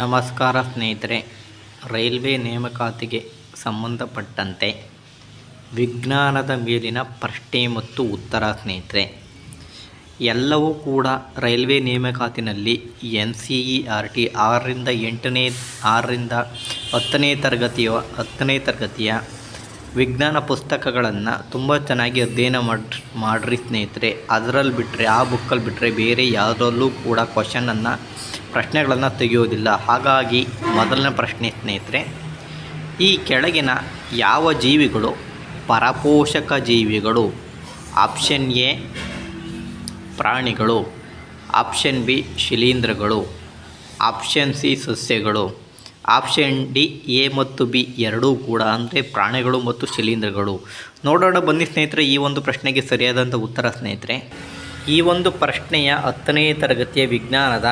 ನಮಸ್ಕಾರ ಸ್ನೇಹಿತರೆ, ರೈಲ್ವೆ ನೇಮಕಾತಿಗೆ ಸಂಬಂಧಪಟ್ಟಂತೆ ವಿಜ್ಞಾನದ ಮೇಲಿನ ಪ್ರಶ್ನೆ ಮತ್ತು ಉತ್ತರ ಸ್ನೇಹಿತರೆ. ಎಲ್ಲವೂ ಕೂಡ railway ನೇಮಕಾತಿನಲ್ಲಿ N C E R T ಆರರಿಂದ ಎಂಟನೇ, ಆರರಿಂದ ಹತ್ತನೇ ತರಗತಿಯ ಹತ್ತನೇ ತರಗತಿಯ ವಿಜ್ಞಾನ ಪುಸ್ತಕಗಳನ್ನು ತುಂಬ ಚೆನ್ನಾಗಿ ಅಧ್ಯಯನ ಮಾಡಿ, ಮಾಡಿರಿ ಸ್ನೇಹಿತರೆ. ಅದರಲ್ಲಿ ಬಿಟ್ಟರೆ ಆ ಬುಕ್ಕಲ್ಲಿ ಬಿಟ್ಟರೆ ಬೇರೆ ಯಾವುದರಲ್ಲೂ ಕೂಡ ಕ್ವಶನನ್ನು ಪ್ರಶ್ನೆಗಳನ್ನು ತೆಗೆಯೋದಿಲ್ಲ ಹಾಗಾಗಿ ಮೊದಲನೇ ಪ್ರಶ್ನೆ ಸ್ನೇಹಿತರೆ, ಈ ಕೆಳಗಿನ ಯಾವ ಜೀವಿಗಳು ಪರಪೋಷಕ ಜೀವಿಗಳು? ಆಪ್ಷನ್ ಎ ಪ್ರಾಣಿಗಳು. ಆಪ್ಷನ್ ಬಿ ಶಿಲೀಂಧ್ರಗಳು. ಆಪ್ಷನ್ ಸಿ ಸಸ್ಯಗಳು. ಆಪ್ಷನ್ ಡಿ ಎ ಮತ್ತು ಬಿ ಎರಡೂ ಕೂಡ ಅಂದರೆ ಪ್ರಾಣಿಗಳು ಮತ್ತು ಶಿಲೀಂಧ್ರಗಳು. ನೋಡೋಣ ಬನ್ನಿ ಸ್ನೇಹಿತರೆ, ಈ ಒಂದು ಪ್ರಶ್ನೆಗೆ ಸರಿಯಾದಂಥ ಉತ್ತರ ಸ್ನೇಹಿತರೆ. ಈ ಒಂದು ಪ್ರಶ್ನೆಯ ಹತ್ತನೇ ತರಗತಿಯ ವಿಜ್ಞಾನದ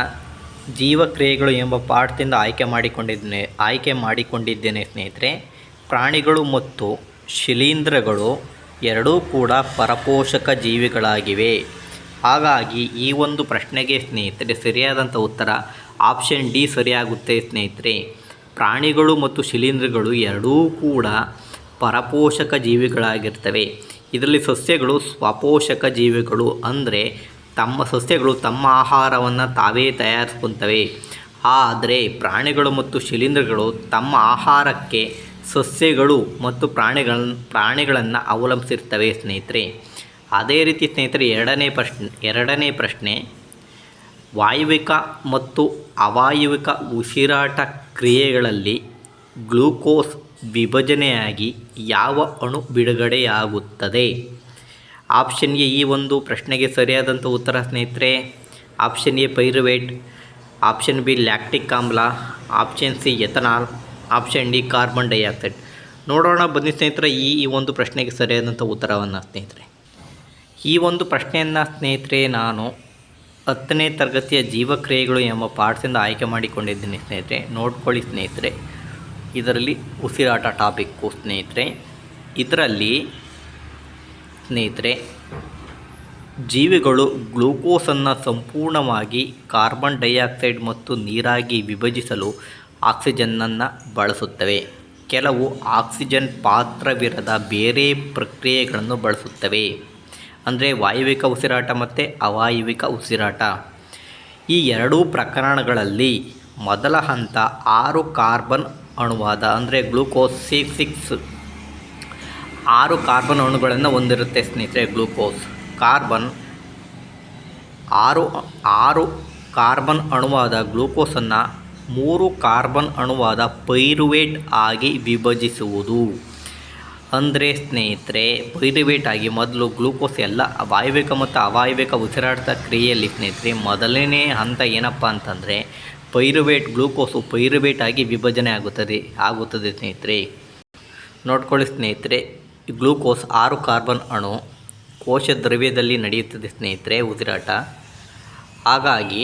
ಜೀವಕ್ರಿಯೆಗಳು ಎಂಬ ಪಾಠದಿಂದ ಆಯ್ಕೆ ಮಾಡಿಕೊಂಡಿದ್ದೇನೆ ಆಯ್ಕೆ ಮಾಡಿಕೊಂಡಿದ್ದೇನೆ ಸ್ನೇಹಿತರೆ. ಪ್ರಾಣಿಗಳು ಮತ್ತು ಶಿಲೀಂಧ್ರಗಳು ಎರಡೂ ಕೂಡ ಪರಪೋಷಕ ಜೀವಿಗಳಾಗಿವೆ. ಹಾಗಾಗಿ ಈ ಒಂದು ಪ್ರಶ್ನೆಗೆ ಸ್ನೇಹಿತರೆ ಸರಿಯಾದಂಥ ಉತ್ತರ ಆಪ್ಷನ್ ಡಿ ಸರಿಯಾಗುತ್ತೆ ಸ್ನೇಹಿತರೆ. ಪ್ರಾಣಿಗಳು ಮತ್ತು ಶಿಲೀಂಧ್ರಗಳು ಎರಡೂ ಕೂಡ ಪರಪೋಷಕ ಜೀವಿಗಳಾಗಿರ್ತವೆ. ಇದರಲ್ಲಿ ಸಸ್ಯಗಳು ಸ್ವಪೋಷಕ ಜೀವಿಗಳು ಅಂದರೆ ತಮ್ಮ ಸಸ್ಯಗಳು ತಮ್ಮ ಆಹಾರವನ್ನು ತಾವೇ ತಯಾರಿಸ್ಕೊತವೆ. ಆದರೆ ಪ್ರಾಣಿಗಳು ಮತ್ತು ಶಿಲೀಂಧ್ರಗಳು ತಮ್ಮ ಆಹಾರಕ್ಕೆ ಸಸ್ಯಗಳು ಮತ್ತು ಪ್ರಾಣಿಗಳನ್ನ ಪ್ರಾಣಿಗಳನ್ನು ಅವಲಂಬಿಸಿರ್ತವೆ ಸ್ನೇಹಿತರೆ. ಅದೇ ರೀತಿ ಸ್ನೇಹಿತರೆ, ಎರಡನೇ ಪ್ರಶ್ನೆ ಎರಡನೇ ಪ್ರಶ್ನೆ, ವಾಯುವಿಕ ಮತ್ತು ಅವಾಯುವಿಕ ಉಸಿರಾಟ ಕ್ರಿಯೆಗಳಲ್ಲಿ ಗ್ಲೂಕೋಸ್ ವಿಭಜನೆಯಾಗಿ ಯಾವ ಅಣು ಬಿಡುಗಡೆಯಾಗುತ್ತದೆ? ಆಪ್ಷನ್ ಎ ಈ ಒಂದು ಪ್ರಶ್ನೆಗೆ ಸರಿಯಾದಂಥ ಉತ್ತರ ಸ್ನೇಹಿತರೆ, option A pyruvate, option B lactic ಆಮ್ಲ, option C ethanol, option D carbon dioxide. ನೋಡೋಣ ಬನ್ನಿ ಸ್ನೇಹಿತರೆ ಈ ಈ ಒಂದು ಪ್ರಶ್ನೆಗೆ ಸರಿಯಾದಂಥ ಉತ್ತರವನ್ನು ಸ್ನೇಹಿತರೆ. ಈ ಒಂದು ಪ್ರಶ್ನೆಯನ್ನು ಸ್ನೇಹಿತರೆ ನಾನು ಹತ್ತನೇ ತರಗತಿಯ ಜೀವಕ್ರಿಯೆಗಳು ಎಂಬ ಪಾಠದಿಂದ ಆಯ್ಕೆ ಮಾಡಿಕೊಂಡಿದ್ದೀನಿ ಸ್ನೇಹಿತರೆ. ನೋಡ್ಕೊಳ್ಳಿ ಸ್ನೇಹಿತರೆ. ಇದರಲ್ಲಿ ಉಸಿರಾಟ ಟಾಪಿಕ್ಕು ಸ್ನೇಹಿತರೆ. ಇದರಲ್ಲಿ ಸ್ನೇಹಿತರೆ, ಜೀವಿಗಳು ಗ್ಲೂಕೋಸನ್ನು ಸಂಪೂರ್ಣವಾಗಿ ಕಾರ್ಬನ್ ಡೈಆಕ್ಸೈಡ್ ಮತ್ತು ನೀರಾಗಿ ವಿಭಜಿಸಲು ಆಕ್ಸಿಜನ್ನನ್ನು ಬಳಸುತ್ತವೆ. ಕೆಲವು ಆಕ್ಸಿಜನ್ ಪಾತ್ರವಿರದ ಬೇರೆ ಪ್ರಕ್ರಿಯೆಗಳನ್ನು ಬಳಸುತ್ತವೆ. ಅಂದರೆ ವಾಯುವಿಕ ಉಸಿರಾಟ ಮತ್ತು ಅವಾಯುವಿಕ ಉಸಿರಾಟ. ಈ ಎರಡೂ ಪ್ರಕರಣಗಳಲ್ಲಿ ಮೊದಲ ಹಂತ ಆರು ಕಾರ್ಬನ್ ಅಣುವಾದ ಅಂದರೆ ಗ್ಲೂಕೋಸ್ ಸಿ ಸಿಕ್ಸ್ ಆರು ಕಾರ್ಬನ್ ಅಣುಗಳನ್ನು ಹೊಂದಿರುತ್ತೆ ಸ್ನೇಹಿತರೆ, ಗ್ಲೂಕೋಸ್. ಕಾರ್ಬನ್ ಆರು ಆರು ಕಾರ್ಬನ್ ಅಣುವಾದ ಗ್ಲೂಕೋಸನ್ನು ಮೂರು ಕಾರ್ಬನ್ ಅಣುವಾದ ಪೈರುವೇಟ್ ಆಗಿ ವಿಭಜಿಸುವುದು. ಅಂದರೆ ಸ್ನೇಹಿತರೆ, ಪೈರುವೇಟ್ ಆಗಿ ಮೊದಲು ಗ್ಲೂಕೋಸ್ ಎಲ್ಲ ವಾಯುವಿಕ ಮತ್ತು ಅವಾಯುವಿಕ ಉಸಿರಾಟದ ಕ್ರಿಯೆಯಲ್ಲಿ ಸ್ನೇಹಿತರೆ, ಮೊದಲನೇ ಹಂತ ಏನಪ್ಪ ಅಂತಂದರೆ ಪೈರುವೇಟ್, ಗ್ಲೂಕೋಸು ಪೈರುವೇಟ್ ಆಗಿ ವಿಭಜನೆ ಆಗುತ್ತದೆ ಆಗುತ್ತದೆ ಸ್ನೇಹಿತರೆ. ನೋಡ್ಕೊಳ್ಳಿ ಸ್ನೇಹಿತರೆ ಗ್ಲೂಕೋಸ್ ಆರು ಕಾರ್ಬನ್ ಅಣು ಕೋಶ ದ್ರವ್ಯದಲ್ಲಿ ನಡೆಯುತ್ತದೆ ಸ್ನೇಹಿತರೆ, ಉಸಿರಾಟ. ಹಾಗಾಗಿ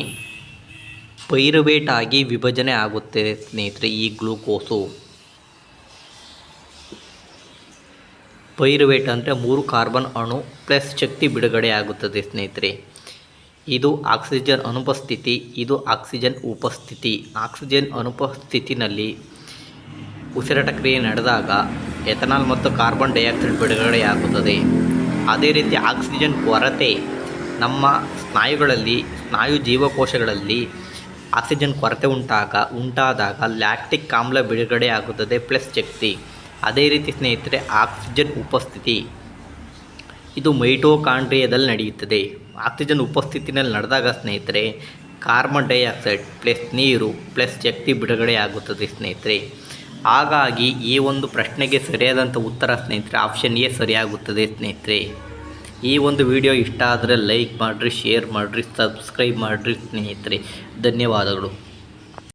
ಪೈರುವೇಟ್ ಆಗಿ ವಿಭಜನೆ ಆಗುತ್ತದೆ ಸ್ನೇಹಿತರೆ ಈ ಗ್ಲೂಕೋಸು. ಪೈರುವೇಟ್ ಅಂದರೆ ಮೂರು ಕಾರ್ಬನ್ ಅಣು ಪ್ಲಸ್ ಶಕ್ತಿ ಬಿಡುಗಡೆ ಆಗುತ್ತದೆ ಸ್ನೇಹಿತರೆ. ಇದು ಆಕ್ಸಿಜನ್ ಅನುಪಸ್ಥಿತಿ, ಇದು ಆಕ್ಸಿಜನ್ ಉಪಸ್ಥಿತಿ. ಆಕ್ಸಿಜನ್ ಅನುಪಸ್ಥಿತಿನಲ್ಲಿ ಉಸಿರಾಟ ಕ್ರಿಯೆ ನಡೆದಾಗ ಎಥನಾಲ್ ಮತ್ತು ಕಾರ್ಬನ್ ಡೈಆಕ್ಸೈಡ್ ಬಿಡುಗಡೆಯಾಗುತ್ತದೆ ಅದೇ ರೀತಿ ಆಕ್ಸಿಜನ್ ಕೊರತೆ ನಮ್ಮ ಸ್ನಾಯುಗಳಲ್ಲಿ, ಸ್ನಾಯು ಜೀವಕೋಶಗಳಲ್ಲಿ ಆಕ್ಸಿಜನ್ ಕೊರತೆ ಉಂಟಾಗ, ಉಂಟಾದಾಗ ಲ್ಯಾಕ್ಟಿಕ್ ಆಮ್ಲ ಬಿಡುಗಡೆ ಆಗುತ್ತದೆ ಪ್ಲಸ್ ಶಕ್ತಿ. ಅದೇ ರೀತಿ ಸ್ನೇಹಿತರೆ, ಆಕ್ಸಿಜನ್ ಉಪಸ್ಥಿತಿ. ಇದು ಮೈಟೋಕಾಂಡ್ರಿಯದಲ್ಲಿ ನಡೆಯುತ್ತದೆ. ಆಕ್ಸಿಜನ್ ಉಪಸ್ಥಿತಿನಲ್ಲಿ ನಡೆದಾಗ ಸ್ನೇಹಿತರೆ, ಕಾರ್ಬನ್ ಡೈಆಕ್ಸೈಡ್ ಪ್ಲಸ್ ನೀರು ಪ್ಲಸ್ ಶಕ್ತಿ ಬಿಡುಗಡೆಯಾಗುತ್ತದೆ ಸ್ನೇಹಿತರೆ. ಹಾಗಾಗಿ ಈ ಒಂದು ಪ್ರಶ್ನೆಗೆ ಸರಿಯಾದಂಥ ಉತ್ತರ ಸ್ನೇಹಿತರೆ ಆಪ್ಷನ್ ಎ ಸರಿಯಾಗುತ್ತದೆ ಸ್ನೇಹಿತರೆ. ಈ ಒಂದು ವಿಡಿಯೋ ಇಷ್ಟ ಆದರೆ ಲೈಕ್ ಮಾಡಿರಿ ಶೇರ್ ಮಾಡಿರಿ ಸಬ್ಸ್ಕ್ರೈಬ್ ಮಾಡಿರಿ ಸ್ನೇಹಿತರೆ. ಧನ್ಯವಾದಗಳು.